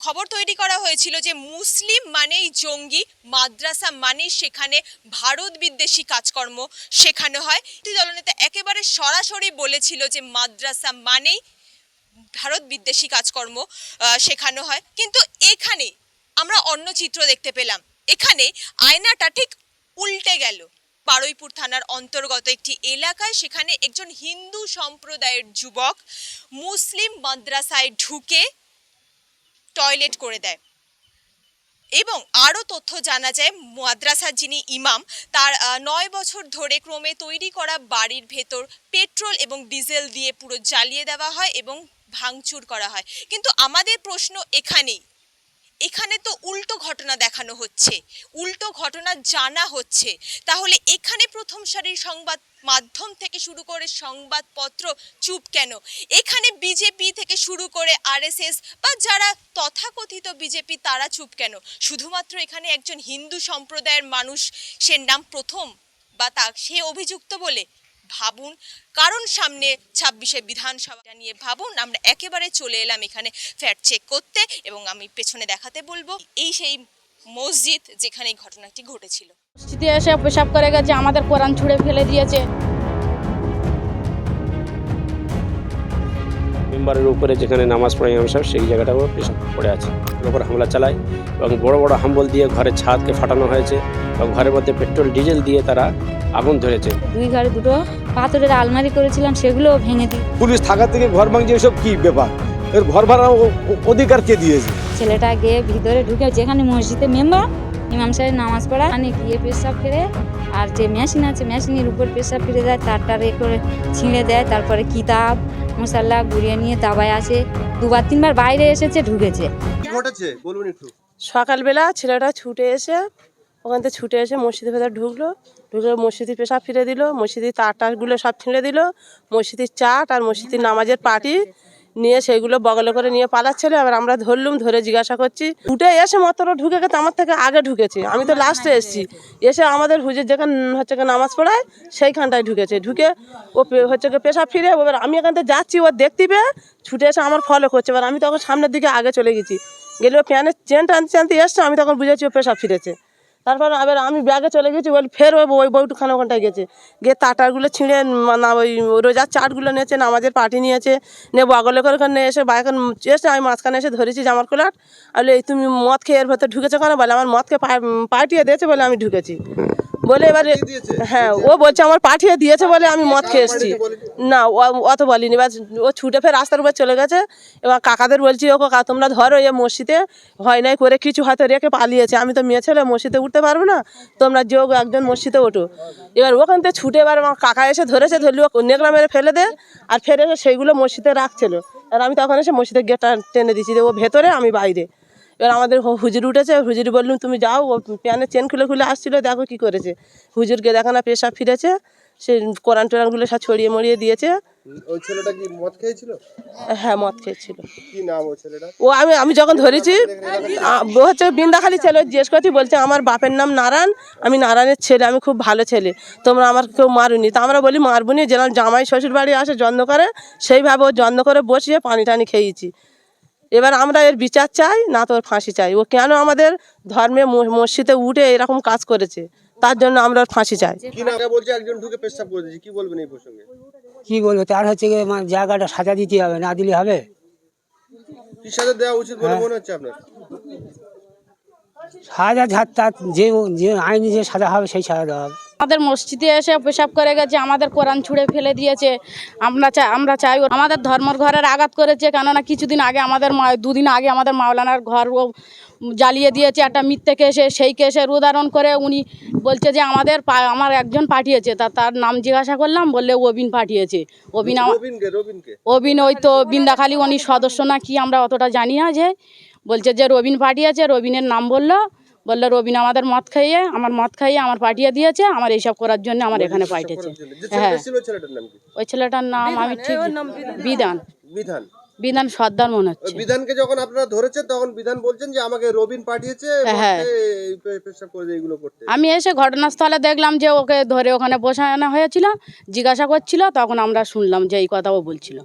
খবর তৈরি করা হয়েছিল যে মুসলিম মানেই জঙ্গি, মাদ্রাসা মানেই সেখানে ভারত বিদ্বেষী কাজকর্ম শেখানো হয়। দলনেতা একেবারে সরাসরি বলেছিল যে মাদ্রাসা মানেই ভারত বিদ্বেষী কাজকর্ম শেখানো হয়। কিন্তু এখানে আমরা অন্য চিত্র দেখতে পেলাম। এখানে আয়নাটা ঠিক উল্টে গেল। বারুইপুর থানার অন্তর্গত একটি এলাকায় সেখানে একজন হিন্দু সম্প্রদায়ের যুবক মুসলিম মাদ্রাসায় ঢুকে টয়লেট করে দেয়। এবং আরও তথ্য জানা যায়, মাদ্রাসার যিনি ইমাম, তার নয় বছর ধরে ক্রমে তৈরি করা বাড়ির ভেতর পেট্রোল এবং ডিজেল দিয়ে পুরো জ্বালিয়ে দেওয়া হয় এবং ভাঙচুর করা হয়। কিন্তু আমাদের প্রশ্ন এখানেই এখানে তো উল্টো ঘটনা দেখানো হচ্ছে, উল্টো ঘটনা জানা হচ্ছে। তাহলে এখানে প্রথম সারির সংবাদ মাধ্যম থেকে শুরু করে সংবাদপত্র চুপ কেন? এখানে বিজেপি থেকে শুরু করে আরএসএস বা যারা তথাকথিত বিজেপি, তারা চুপ কেন? শুধুমাত্র এখানে একজন হিন্দু সম্প্রদায়ের মানুষ, সে নাম প্রথম বা তা, সে অভিযুক্ত বলে ভাবুন। কারণ সামনে ছাব্বিশে বিধানসভাটা নিয়ে ভাবুন, আমরা একেবারে চলে এলাম এখানে ফ্যাট চেক করতে এবং আমি পেছনে দেখাতে বলব, এই সেই মসজিদ যেখানে এই ঘটনাটি ঘটেছিল। মসজিদে এসে পেশাব করে গেছে, আমাদের কোরআন ছুঁড়ে ফেলে দিয়েছে। মেম্বারের উপরে যেখানে নামাজ পড়ে ইমাম সাহেব সেই জায়গাটাও পেশাব পড়ে আছে। উপর হামলা চালায় এবং বড় বড় হাম্বল দিয়ে ঘরের ছাদকে ফাটানো হয়েছে এবং ঘরের মধ্যে পেট্রোল ডিজেল দিয়ে তারা আগুন ধরেছে। দুই ঘরে দুটো পাথরের আলমারি করেছিলাম সেগুলোও ভেঙে দিই পুলিশ থাকা থেকে ঘর ভাঙছে এসব কি ব্যাপার? এর ঘর ভাড়া অধিকার কে দিয়েছে? ছেলেটা গিয়ে ভিতরে ঢুকে যেখানে মসজিদে মেম্বার ইমাম সাহেব নামাজ পড়া মানে গিয়ে পেশাব ফিরে আর যে মেশিন আছে মেশিনের উপর পেশাব ফিরে দেয় তারটার এ করে ছিঁড়ে দেয় তারপরে কিতাব মশাল্লা গুড়িয়ে নিয়ে দাবায় আসে দুবার তিনবার বাইরে এসেছে ঢুকেছে। সকালবেলা ছেলেটা ছুটে এসে ওখান থেকে ছুটে এসে মসজিদের ভেতর ঢুকলো ঢুকে মসজিদের পেশাব ফিরে দিল মসজিদের তার টারগুলো সব ছিঁড়ে দিল মসজিদের চাট আর মসজিদের নামাজের পাটি নিয়ে সেইগুলো বগলে করে নিয়ে পালাচ্ছিল এবার আমরা ধরলুম, ধরে জিজ্ঞাসা করছি, উঠে এসে মাত্র ঢুকে গেছে, আমার থেকে আগে ঢুকেছে। আমি তো লাস্টে এসেছি। এসে আমাদের হুজুর যেখানে, হচ্ছে নামাজ পড়ায়, সেইখানটায় ঢুকেছে। ঢুকে ও হচ্ছে গিয়ে পেশাব ফিরে এবার আমি এখান থেকে যাচ্ছি, ও দেখতে পেয়ে ছুটে এসে আমার ফলো করছে। এবার আমি তখন সামনের দিকে আগে চলে গেছি। গেলে ও প্যানের চেন টানতে টানতে এসছে, আমি তখন বুঝেছি ও পেশাব ফিরেছে। তারপর আবার আমি ব্যাগে চলে গেছি, বলি ফের ওই ওই বউটুখানে ওখানটায় গেছে। গিয়ে তাটারগুলো ছিঁড়ে না, ওই রোজার চাটগুলো নিয়েছে, নামাজের পার্টি নিয়েছে, নিয়ে বগলে করে ওখানে এসে বাইক এসে আমি মাঝখানে এসে ধরেছি জামার কোলাট আর এই তুমি মদ খেয়ে এর ভেতরে ঢুকেছো কেন? বলে, আমার মদকে পা- পাঠিয়ে দিয়েছে বলে আমি ঢুকেছি। বলে এবারে হ্যাঁ ও বলছে আমার পাঠিয়ে দিয়েছে বলে আমি মদ খেয়ে এসেছি না অত বলিনি। এবার ও ছুটে ফের রাস্তার উপর চলে গেছে। এবার কাকাদের বলছি ও কাকা তোমরা ধরো এ মসজিদে। হয় নাই করে কিছু হয়তো রেখে পালিয়েছে। আমি তো মেয়ে ছেলে মসজিদে উঠতে পারব না। তোমরা যেও একজন মসজিদে ওঠো এবার ওখান থেকে ছুটে এবার আমার কাকা এসে ধরেছে ধরলি ও নেকড়া মেরে ফেলে দে। আর ফেরে এসে সেইগুলো মসজিদে রাখছিল। আর আমি তখন এসে মসজিদের গেটটা টেনে দিচ্ছি যে ও ভেতরে আমি বাইরে। এবার আমাদের হুজুর উঠেছে হুজুরি বললুম তুমি যাও ও প্যানের চেন খুলে খুলে আসছিল দেখো কি করেছে। হুজুরকে দেখো না পেশা ফিরেছে সে কোরআন টোরানগুলো সব ছড়িয়ে মরিয়ে দিয়েছে। ওই ছেলেটা কি মদ খেয়েছিল? হ্যাঁ মদ খেয়েছিল। কি নাম ওই ছেলেটা? ও আমি আমি যখন ধরেছি ও হচ্ছে বৃন্দাখালি ছেলে জিজ্ঞেস করছি বলছে আমার বাপের নাম নারায়ণ আমি নারায়ণের ছেলে আমি খুব ভালো ছেলে তোমরা আমার কেউ মারুনি। তা আমরা বলি মারবুনি যেরকম জামাই শ্বশুর বাড়ি আসে যত্ন করে সেইভাবে ও যত্ন করে বসিয়ে পানি টানি খেয়েছি। এবার আমরা এর বিচার চাই না তোর ফাঁসি চাই। ও কেন আমাদের ধর্মে মসজিদে উঠে এরকম কাজ করেছে? তার জন্য আমরা ফাঁসি চাই। কি নাম? বলছে একজন ঢুকে পেশাব করে দিয়েছে। কি বলবেন এই প্রসঙ্গে? কি বলব? তার হচ্ছে মানে জায়গাটা সাজা দিতে হবে না দিলে হবে? কি সাজা দেওয়া উচিত বলে মনে হচ্ছে আপনার? সাজা ঝাড় তার যে যে আইনি যে সাজা হবে সেই সাজা দেওয়া হবে। আমাদের মসজিদে এসে পেশাব করে গেছে আমাদের কোরআন ছুঁড়ে ফেলে দিয়েছে। আমরা চাই আমরা চাই আমাদের ধর্মর ঘরের আঘাত করেছে কেননা কিছুদিন আগে আমাদের মা দুদিন আগে আমাদের মাওলানার ঘর জ্বালিয়ে দিয়েছে একটা মিথ্যে কেসে সেই কেসের উদাহরণ করে উনি বলছে যে আমাদের পা- আমার একজন পাঠিয়েছে তা তার নাম জিজ্ঞাসা করলাম বললে অবিন পাঠিয়েছে। অবিন অবিন ওই তো বিন্দাখালি উনি সদস্য না কি আমরা অতটা জানি না যে বলছে যে রবিন পাঠিয়েছে রবিনের নাম বলল বলল রবিন আমাদের মদ খাইয়ে আমার মদ খাইয়ে আমার পাঠিয়ে দিয়েছে আমার এইসব করার জন্য আমার এখানে পাঠিয়েছে। হ্যাঁ ছেলেটা ছিল ছেলেটার নাম কি? ওই ছেলেটার নাম আমি ঠিক বিধান। বিধান। বিধান সর্দার মনে হচ্ছে। বিধানকে যখন আপনারা ধরেছেন তখন বিধান বলছেন যে আমাকে রবিন পাঠিয়েছে হ্যাঁ। করতে। আমি এসে ঘটনাস্থলে দেখলাম যে ওকে ধরে ওখানে বসানো হয়েছিল জিজ্ঞাসা করছিল তখন আমরা শুনলাম যে এই কথা ও বলছিল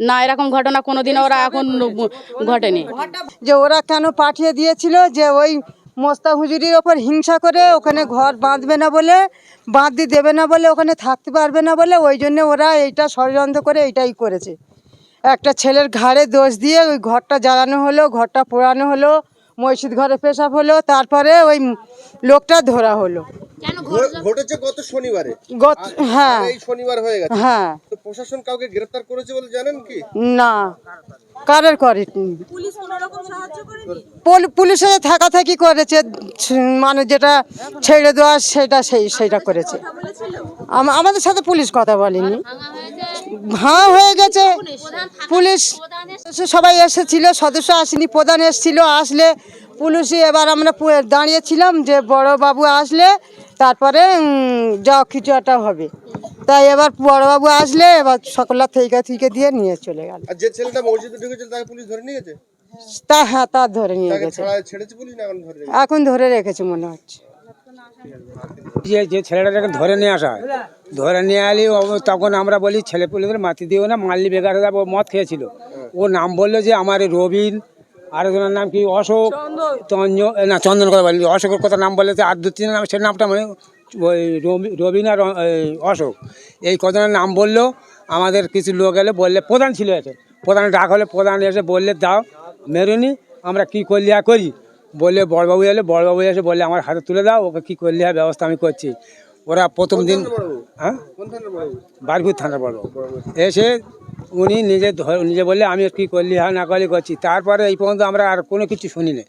না এরকম ঘটনা কোনোদিন ওরা এখন ঘটেনি যে ওরা কেন পাঠিয়ে দিয়েছিল যে ওই মোস্তা হুজুরির ওপর হিংসা করে ওখানে ঘর বাঁধবে না বলে বাঁধতে দেবে না বলে ওখানে থাকতে পারবে না বলে ওই জন্য ওরা এইটা ষড়যন্ত্র করে এইটাই করেছে। একটা ছেলের ঘাড়ে দোষ দিয়ে ওই ঘরটা জ্বালানো হলো ঘরটা পোড়ানো হলো মসজিদ ঘরে পেশাব হলো তারপরে ওই লোকটা ধরা হলো। ঘটেছে? গত শনিবারে। গত হ্যাঁ। এই শনিবার হয়ে গেছে। হ্যাঁ। প্রশাসন কাউকে গ্রেফতার করেছে বলে জানেন কি? না কারের করে পুল- পুলিশে থাকা থাকি করেছে মানে যেটা ছেড়ে দেওয়া সেটা সেই সেটা করেছে। আমাদের সাথে পুলিশ কথা বলেনি। ভাঁ হয়ে গেছে। পুলিশ সবাই এসেছিল সদস্য আসেনি প্রধান এসেছিল আসলে পুলিশই এবার আমরা দাঁড়িয়েছিলাম যে বড় বাবু আসলে তারপরে যা কিছু একটা হবে। তাই এবার বড়বাবু আসলে এবার সকলা থেকে থেকে দিয়ে নিয়ে চলে গেল। আর যে ছেলেটা মসজিদে ঢুকেছিল তাকে পুলিশ ধরে নিয়ে গেছে? তা হ্যাঁ তা ধরে নিয়ে তাকে গেছে। ছেড়েছে পুলিশ না এখন ধরে রেখেছে? এখন ধরে রেখেছে মনে হচ্ছে। যে যে ছেলেটাকে ধরে নিয়ে আসা হয়। ধরে নিয়ে এলি ও- তখন আমরা বলি ছেলে পুলেদের মাতি দিও না মাল্লি বেকার হয়ে যাবে, ও মদ খেয়েছিল। ও নাম বলল যে আমার এই রবিন আরেকজনের নাম কি অশোক? তঞ্জ না চন্দন কথা বলি অশোকের কথা নাম বলে আর দু তিন নাম সে নামটা মানে ওই রবি- রবিন অশোক। এই কজনের নাম বলল আমাদের কিছু লোক এলে বললে প্রধান ছিল এসে প্রধান ডাক হলে প্রধান এসে বললে দাও মেরুনি আমরা কি করলি করি? বললে বড়বাবু এলে বড়বাবু এসে বললে আমার হাতে তুলে দাও ওকে কী করলে হয় ব্যবস্থা আমি করছি। ওরা প্রথম দিন হ্যাঁ? বারপুর থানার বড় এসে উনি নিজে ধর- নিজে বললে আমি কি করলি হ্যাঁ না করলি করছি। তারপরে এই পর্যন্ত আমরা আর কোনো কিছু শুনি শুনিনি।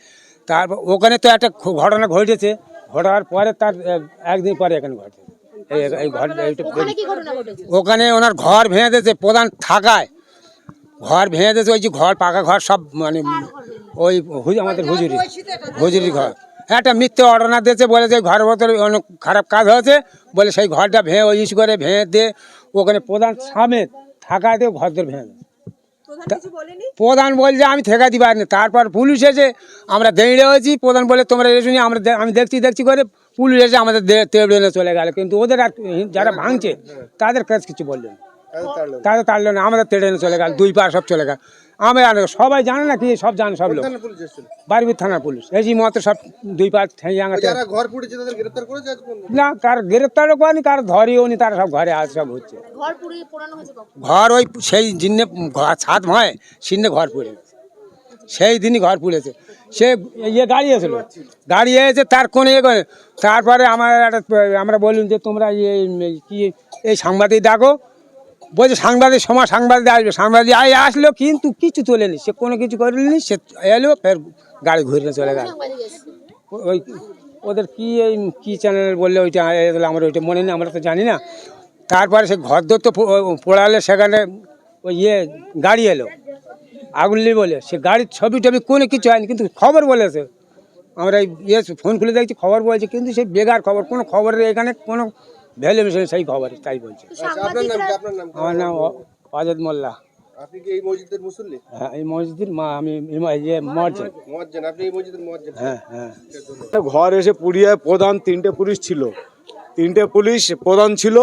তারপর ওখানে তো একটা ঘটনা ঘটেছে। ঘটার পরে তার একদিন পরে এখানে ঘটে। এই ওখানে ওনার ঘর ভেঙে দিয়েছে প্রধান থাকায়। ঘর ভেঙে দিয়েছে ওই যে ঘর পাকা ঘর সব মানে ওই আমাদের হুজুরি হুজুরি ঘর। একটা মিথ্যে অর্ডার দিয়েছে বলে যে ঘরের ভেতরে অনেক খারাপ কাজ হয়েছে বলে সেই ঘরটা ভেঙে ওই ইস করে ভেঙে দিয়ে ওখানে প্রধান সামেত থাকায় দিয়ে ঘর ধরে ভেঙে। প্রধান বলছে আমি থেকে দিবার না তারপর পুলিশ এসে আমরা দেড়ে হয়েছি প্রধান বলে তোমরা এসে আমরা আমি দেখছি দেখছি করে পুলিশ এসে আমাদের তেড়ে চলে গেল। কিন্তু ওদের আর যারা ভাঙছে তাদের কাছে কিছু বললেন না। তাদের তাড়লো না। আমাদের তেড়ে এনে চলে গেল দুই পার সব চলে গেল। আমরা জানি না, সবাই জানে না কি সব জানে সব লোক। বারবির থানার পুলিশ। এই যে মতো সব দুই পার ঠেঙে ওই আঙাতে যারা ঘর পুড়েছে তাদের গ্রেফতার করেছে না কার গ্রেপ্তারও করেনি কার ধরেও নি তারা সব ঘরে আজ সব হচ্ছে। ঘর ওই সেই ঘর ছাদ ভয় সিনে ঘর পুড়ে সেই দিনই ঘর পুড়েছে সে ইয়ে গাড়ি এসেছিল। গাড়ি এসে তার কোনে ইয়ে করে তারপরে আমার একটা আমরা বললাম যে তোমরা ইয়ে কি এই সাংবাদিক ডাকো। বলছে, সাংবাদিক সময় সাংবাদিক আসবে। সাংবাদিক আয়, আসলো, কিন্তু কিছু তোলেনি। সে কোনো কিছু করেনি, সে এলো, ফের গাড়ি ঘুরে চলে গেল। ওই ওদের কি এই, কি চ্যানেল বললে ওইটা আমার ওইটা মনে নেই, আমরা তো জানি না। তারপরে সে ঘর তো পোড়ালে, সেখানে ওই ইয়ে গাড়ি এলো। আগুনলি বলে, সে গাড়ির ছবি টবি কোনো কিছু হয়নি, কিন্তু খবর বলেছে। আমরা এই ইয়ে ফোন খুলে দেখছি, খবর বলছে, কিন্তু সে বেগার খবর, কোনো খবরের এখানে কোনো ভ্যালুয়েশন সেই খবর তাই বলছে। আপনার নাম কি? আপনার নাম কি? আমার নাম মোল্লা। আপনি কি এই মসজিদের মুসল্লি? হ্যাঁ এই মসজিদের মা আমি ইয়ে আপনি এই মসজিদের হ্যাঁ হ্যাঁ। ঘর এসে পুড়িয়ে প্রধান তিনটে পুলিশ ছিল। তিনটে পুলিশ প্রধান ছিল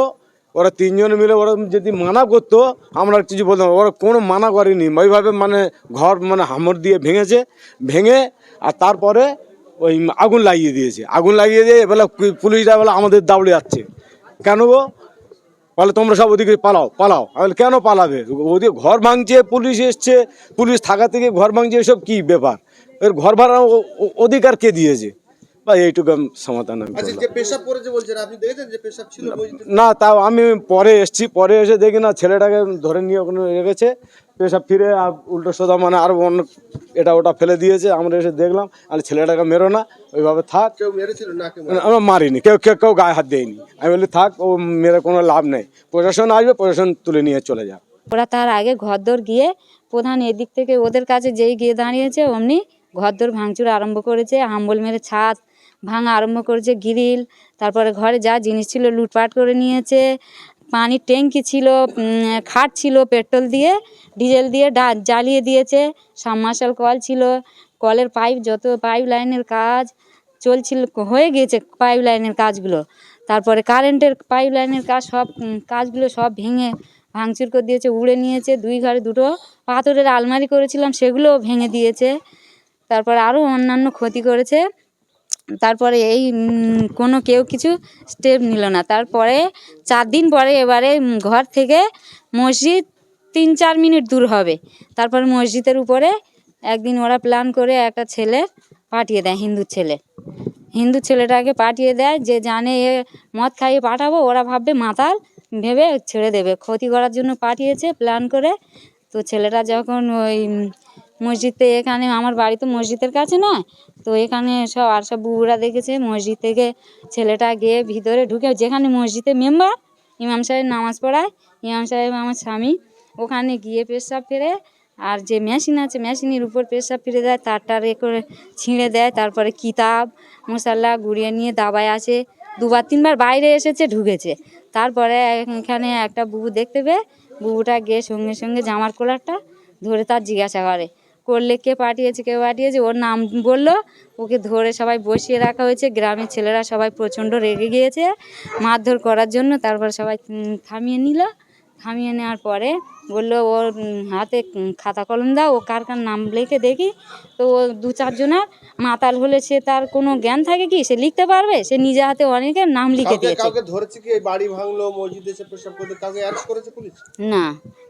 ওরা তিনজন মিলে ওরা যদি মানা করতো আমরা কিছু বলতাম ওরা কোনো মানা করেনি। ওইভাবে মানে ঘর মানে হামর দিয়ে ভেঙেছে ভেঙে আর তারপরে ওই আগুন লাগিয়ে দিয়েছে। আগুন লাগিয়ে দিয়ে এবেলা পুলিশরা বলে আমাদের দাউড়ে যাচ্ছে। কেন গো? বলে তোমরা সব ওদিকে পালাও পালাও। আমি কেন পালাবে? ওদিকে ঘর ভাঙছে পুলিশ এসছে। পুলিশ থাকা থেকে ঘর ভাঙছে এসব কি ব্যাপার? এর ঘর ভাড়া অধিকার কে দিয়েছে? বা এইটুকু আমি সমাধান আমি আচ্ছা না তাও আমি পরে এসছি পরে এসে দেখি না ছেলেটাকে ধরে নিয়ে ওখানে রেখেছে। পেশাব ফিরে আর উল্টো সোজা মানে আর অন্য এটা ওটা ফেলে দিয়েছে আমরা এসে দেখলাম আর ছেলেটাকে মেরো না ওইভাবে থাক। কেউ মেরেছিল না কেউ আমরা মারিনি কেউ কেউ কেউ গায়ে হাত দেয়নি। আমি বলি থাক ও মেরে কোনো লাভ নেই। প্রশাসন আসবে প্রশাসন তুলে নিয়ে চলে যাক। ওরা তার আগে ঘরদোর গিয়ে প্রধান এদিক থেকে ওদের কাছে যেই গিয়ে দাঁড়িয়েছে অমনি ঘরদোর ভাঙচুর আরম্ভ করেছে হাম্বল মেরে ছাদ ভাঙা আরম্ভ করেছে গ্রিল তারপরে ঘরে যা জিনিস ছিল লুটপাট করে নিয়েছে পানির ট্যাঙ্কি ছিল খাট ছিল, পেট্রোল দিয়ে, ডিজেল দিয়ে ডা- জ্বালিয়ে দিয়েছে। সাবমার্শাল কল ছিল, কলের পাইপ, যত পাইপ লাইনের কাজ চলছিল, হয়ে গিয়েছে পাইপ লাইনের কাজগুলো। তারপরে কারেন্টের পাইপ লাইনের কাজ সব কাজগুলো সব ভেঙে ভাঙচুর করে দিয়েছে, উড়ে নিয়েছে। দুই ঘরে দুটো পাথরের আলমারি করেছিলাম, সেগুলোও ভেঙে দিয়েছে। তারপর আরও অন্যান্য ক্ষতি করেছে। তারপরে এই কোনো কেউ কিছু স্টেপ নিল না। তারপরে চার দিন পরে এবারে ঘর থেকে মসজিদ তিন চার মিনিট দূর হবে। তারপর মসজিদের উপরে একদিন ওরা প্ল্যান করে একটা ছেলে পাঠিয়ে দেয়, হিন্দু ছেলে। হিন্দু ছেলেটাকে পাঠিয়ে দেয়, যে জানে এ মদ খাইয়ে পাঠাবো, ওরা ভাববে মাতাল, ভেবে ছেড়ে দেবে। ক্ষতি করার জন্য পাঠিয়েছে প্ল্যান করে। তো ছেলেটা যখন ওই মসজিদে এখানে, আমার বাড়ি তো মসজিদের কাছে নয়, তো এখানে সব, আর সব বুবুরা দেখেছে, মসজিদ থেকে ছেলেটা গিয়ে ভিতরে ঢুকে, যেখানে মসজিদে মেম্বার, ইমাম সাহেব নামাজ পড়ায়, ইমাম সাহেব আমার স্বামী, ওখানে গিয়ে পেশাব ফেরে, আর যে মেশিন আছে, মেশিনের উপর পেশাব ফিরে দেয় তারটার এ করে ছিঁড়ে দেয়, তারপরে কিতাব, মশাল্লা গুড়িয়ে নিয়ে দাবায় আছে, দুবার তিনবার বাইরে এসেছে, ঢুকেছে। তারপরে এখানে একটা বুবু দেখতে পেয়ে, বুবুটা গিয়ে সঙ্গে সঙ্গে জামার কলারটা ধরে তার জিজ্ঞাসা করে করলে কে পাঠিয়েছে কে পাঠিয়েছে ওর নাম বলল ওকে ধরে সবাই বসিয়ে রাখা হয়েছে গ্রামের ছেলেরা সবাই প্রচণ্ড রেগে গিয়েছে মারধর করার জন্য তারপর সবাই থামিয়ে নিল থামিয়ে নেওয়ার পরে বলল ওর হাতে খাতা কলম দাও ও কার কার নাম লিখে দেখি তো ও দু চারজনের মাতাল হলে সে তার কোনো জ্ঞান থাকে কি? সে লিখতে পারবে? সে নিজে হাতে অনেকের নাম লিখে দিয়েছে। কাউকে ধরেছে কি? বাড়ি ভাঙলো মসজিদে এসে পেশাব করতে কাউকে অ্যারেস্ট করেছে পুলিশ? না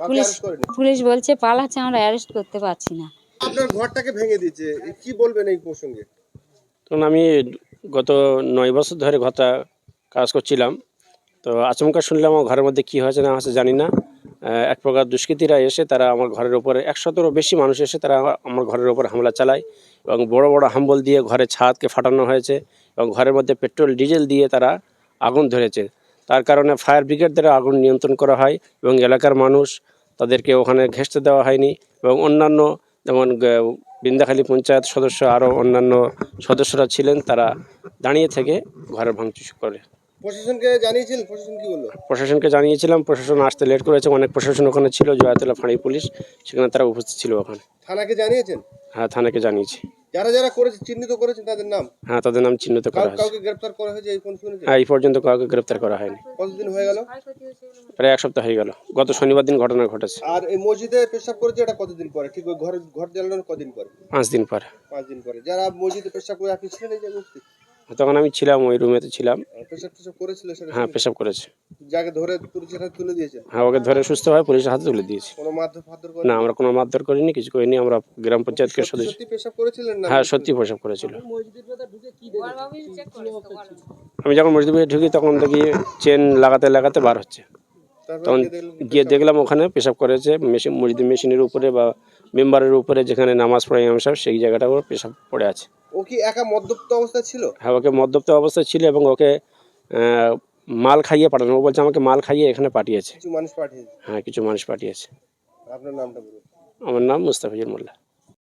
পুলিশ পুলিশ বলছে পালাচ্ছে আমরা অ্যারেস্ট করতে পারছি না। আপনার ঘরটাকে ভেঙে দিয়েছে। কি বলবেন এই প্রসঙ্গে? তখন আমি গত নয় বছর ধরে ঘরটা কাজ করছিলাম। তো আচমকা শুনলাম আমার ঘরের মধ্যে কী হয়েছে না হয়েছে জানি না। এক প্রকার দুষ্কৃতীরা এসে তারা আমার ঘরের ওপরে একশতেরও বেশি মানুষ এসে তারা আমার- আমার ঘরের ওপর হামলা চালায় এবং বড় বড় হাম্বল দিয়ে ঘরের ছাদকে ফাটানো হয়েছে এবং ঘরের মধ্যে পেট্রোল, ডিজেল দিয়ে তারা আগুন ধরেছে। তার কারণে ফায়ার ব্রিগেড দ্বারা আগুন নিয়ন্ত্রণ করা হয় এবং এলাকার মানুষ তাদেরকে ওখানে ঘেঁষতে দেওয়া হয়নি এবং অন্যান্য যেমন বৃন্দাখালী পঞ্চায়েত সদস্য আরও অন্যান্য সদস্যরা ছিলেন তারা দাঁড়িয়ে থেকে ঘরের ভাঙচুর করে। প্রশাসনকে জানিয়েছেন প্রশাসন কি বলল? প্রশাসনকে জানিয়েছিলাম প্রশাসন আসতে লেট করেছে অনেক প্রশাসন ওখানে ছিল জয়াতলা ফাঁড়ি পুলিশ সেখানে তারা উপস্থিত ছিল ওখানে। থানাকে জানিয়েছেন? হ্যাঁ থানাকে জানিয়েছি। যারা যারা করেছে চিহ্নিত করেছে তাদের নাম? হ্যাঁ তাদের নাম চিহ্নিত করা হয়েছে। কাউকে গ্রেফতার করা হয়েছে এই কোন শুনেছেন হ্যাঁ এই পর্যন্ত কাউকে গ্রেফতার করা হয়নি। কতদিন হয়ে গেল? প্রায় এক সপ্তাহ হয়ে গেল। গত শনিবার দিন ঘটনা ঘটেছে। আর এই মসজিদে পেশাব করেছে এটা কতদিন পরে? ঠিক ওই ঘর ঘর জ্বালানোর কদিন পরে? পাঁচ দিন পরে। পাঁচ দিন পরে। যারা মসজিদে পেশাব করে আপনি ছিলেন এই যে মুক্তি তখন আমি ছিলাম ওই ছিলাম। টেশাব করেছিল সেটা হ্যাঁ পেশাব করেছে। যাকে ধরে পুলিশের হাতে তুলে দিয়েছে? হ্যাঁ ওকে ধরে সুস্থ হয় পুলিশের হাতে তুলে দিয়েছি। না আমরা কোনো মারধর করিনি কিছু করিনি আমরা গ্রাম পঞ্চায়েতকে সদস্য। সত্যি পেশাব করেছিলেন না? হ্যাঁ সত্যি পেশাব করেছিল। আমি যখন মসজিদে ঢুকি তখন দেখি চেন লাগাতে লাগাতে বার হচ্ছে। তখন গিয়ে গিয়ে দেখলাম ওখানে পেশাব করেছে মেশিন মসজিদ মেশিনের উপরে বা মেম্বারের উপরে যেখানে নামাজ পড়ে ইমাম সাহেব সেই জায়গাটা ওর পেশাব পড়ে আছে। ও কি একা মদ্যপ্ত অবস্থায় ছিল? হ্যাঁ ওকে মদ্যপ্ত অবস্থায় ছিল এবং ওকে মাল খাইয়ে পাঠানো। ও বলছে আমাকে মাল খাইয়ে এখানে পাঠিয়েছে। কিছু মানুষ পাঠিয়েছে? হ্যাঁ কিছু মানুষ পাঠিয়েছে। আপনার নামটা বলুন। আমার নাম মুস্তাফিজুর মোল্লা।